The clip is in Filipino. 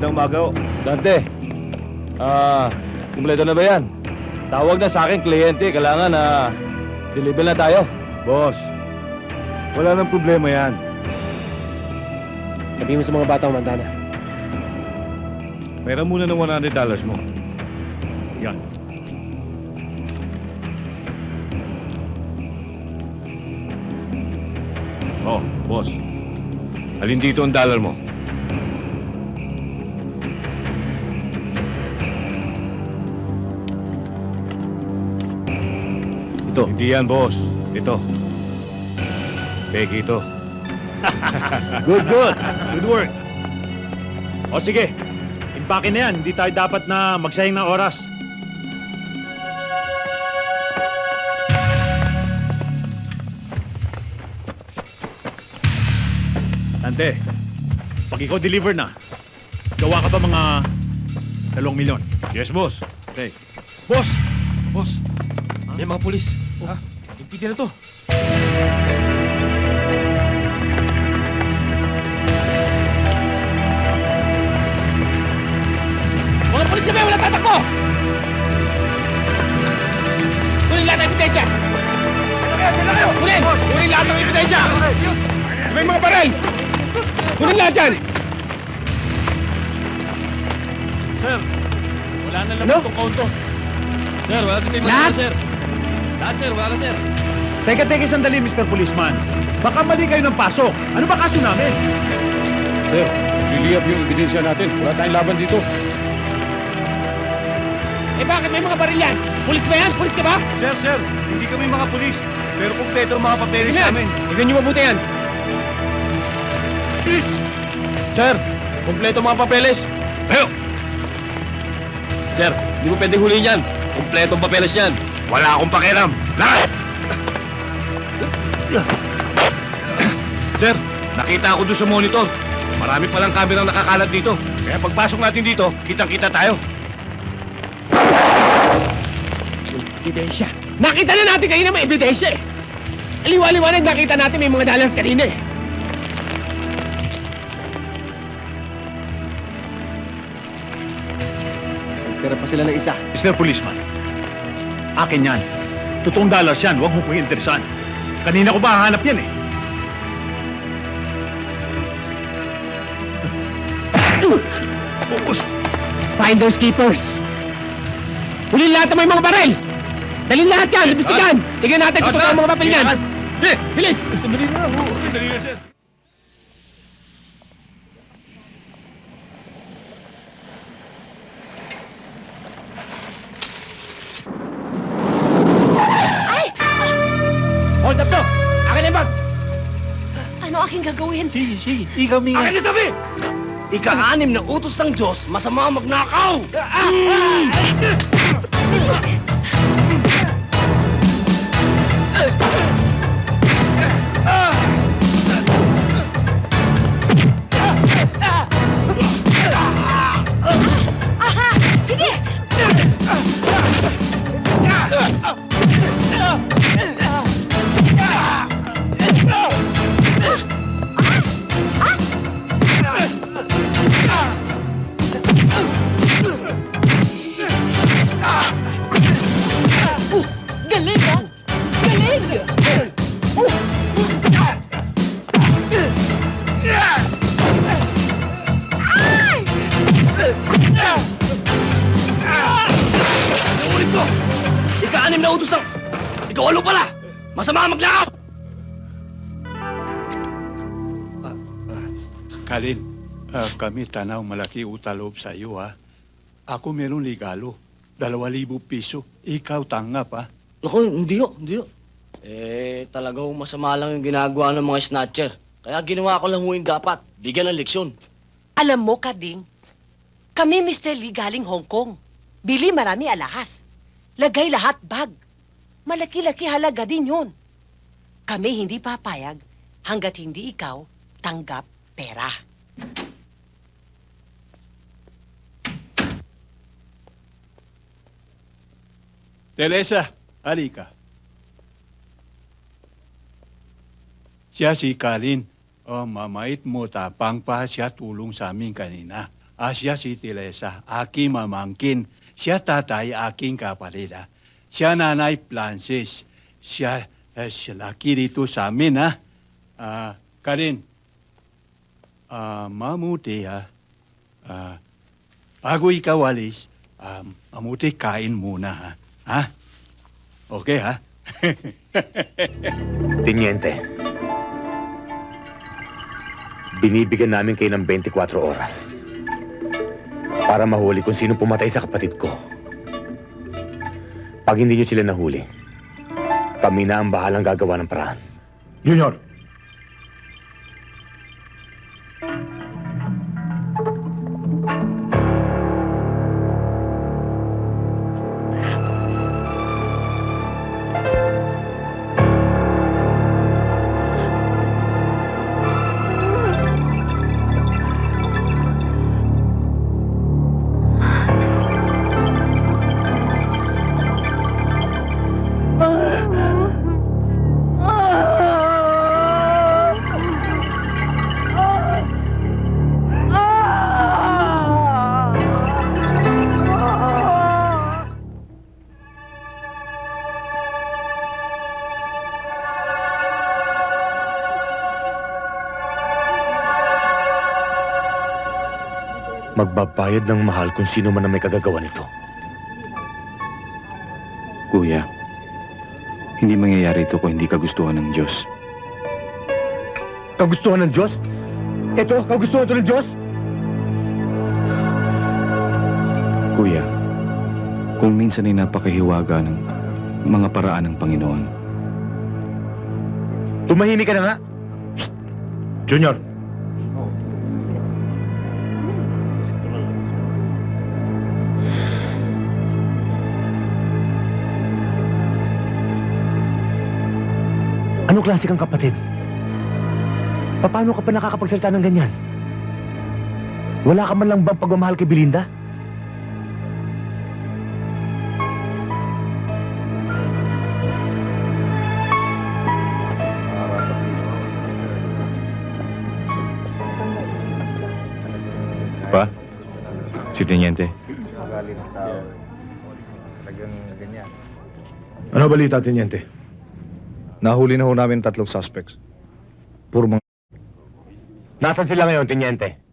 Magandang umaga ho. Dante, ah, kumpleto na ba yan? Tawag na sa akin, kliyente. Kailangan na deliver na tayo. Boss, wala nang problema yan. Sabihin mo sa mga bata umanda na. Pera muna ng 100 dollars mo. Yan. Oh, boss. Alin dito ang dollar mo? Ito. Hindi yan, boss. Ito. Peki ito. Good, good. Good work. O sige, impake na yan. Hindi tayo dapat na magsayang ng oras. Tante, pag ikaw deliver na, gawa ka ba mga dalawang milyon? Yes, boss. Okay. Boss! Boss, may mga pulis. Ha? Impide na to. Mga pulis na may wala tatakbo! Kunin lahat ng ebidensya! Kunin! Kunin lahat ng ebidensya! May mga baril! Kunin lahat yan! Sir, wala na lang Ano? itong konto. Sir, wala din may Lahat? sir. Lahat, sir. Wala sir. Teka, teka, sandali, Mr. Policeman. Baka mali kayo ng pasok. Ano ba kaso namin? Sir, liliyap yung ebidensya natin. Wala tayong laban dito. Eh bakit may mga baril yan? Pulis ba yan? Pulis ka ba? Sir, sir, hindi kami mga pulis. Pero kumpleto ang mga papeles Tingnan. namin. Tignan niyo mabuti yan. Sir, kompleto mga papeles. Ayo! Sir, hindi mo pwedeng huliin yan. Kompletong papeles yan. Wala akong pakialam. Lahat! Sir, nakita ako doon sa monitor. Marami palang kamerang nakakalat dito. Kaya pagpasok natin dito, kitang-kita tayo. Ebidensya. Nakita na natin kanina may ebidensya eh. Aliwa-liwanag nakita natin may mga dalas kanina eh. Nagtira pa sila ng isa. Mr. Policeman, akin yan. Totoong dollars yan, huwag mo pong interesan. Kanina ko ba hahanap yan eh? Find those keepers. Hulin lahat ng may mga baril. Dalhin lahat yan. Imbestigahan. Tignan natin kung totoo ang mga papel niyan. Bilis! Sandali na, ho. Sandali na, sir. Hold up to! Akin na yung bag! Ano aking gagawin? Sige, sige. Ikaw, Minga. Akin na sabi! Ika-anim na utos ng Diyos, masama ang magnakaw! Aha! Masama ang magnakaw! Kalin, ah, kami tanaw malaki utaloob sa iyo ha. Ako meron ligalo. Dalawa libo piso. Ikaw tanggap ha. Naku, hindi ho, hindi ho. Eh, talaga ho, masama lang yung ginagawa ng mga snatcher. Kaya ginawa ko lang ho yung dapat. Bigyan ng leksyon. Alam mo, Kading, kami Mr. Lee galing Hong Kong. Bili marami alahas. Lagay lahat bag. Malaki-laki halaga din yun. Kami hindi papayag hanggat hindi ikaw tanggap pera. Teresa, halika. Siya si Kalin. Oh, mamait mo, tapang pa siya tulong sa amin kanina. Ah, si Teresa, aking mamangkin. Siya tatay, aking kapatid. ah. Siya nanay Francis. Siya, eh, siya laki dito sa amin, ha? Ah, Karin, ah, mamuti, ha? Ah, bago ikaw alis, ah, mamuti kain muna, ha? Ha? Okay, ha? Tiniente, binibigyan namin kayo ng 24 oras para mahuli kung sino pumatay sa kapatid ko. Pag hindi nyo sila nahuli, kami na ang bahalang gagawa ng paraan. Junior! Magbabayad ng mahal kung sino man ang may kagagawa nito. Kuya, hindi mangyayari ito kung hindi kagustuhan ng Diyos. Kagustuhan ng Diyos? Ito, kagustuhan ito ng Diyos? Kuya, kung minsan ay napakahiwaga ng mga paraan ng Panginoon, Tumahimik ka na nga. Junior! Ano klase kang kapatid? Paano ka pa nakakapagsalita ng ganyan? Wala ka man lang bang pagmamahal kay Belinda? Pa? Si Teniente? Ano balita, Teniente? Nahuli na ho namin tatlong suspects. Puro mga... Nasaan sila ngayon, Tiniente?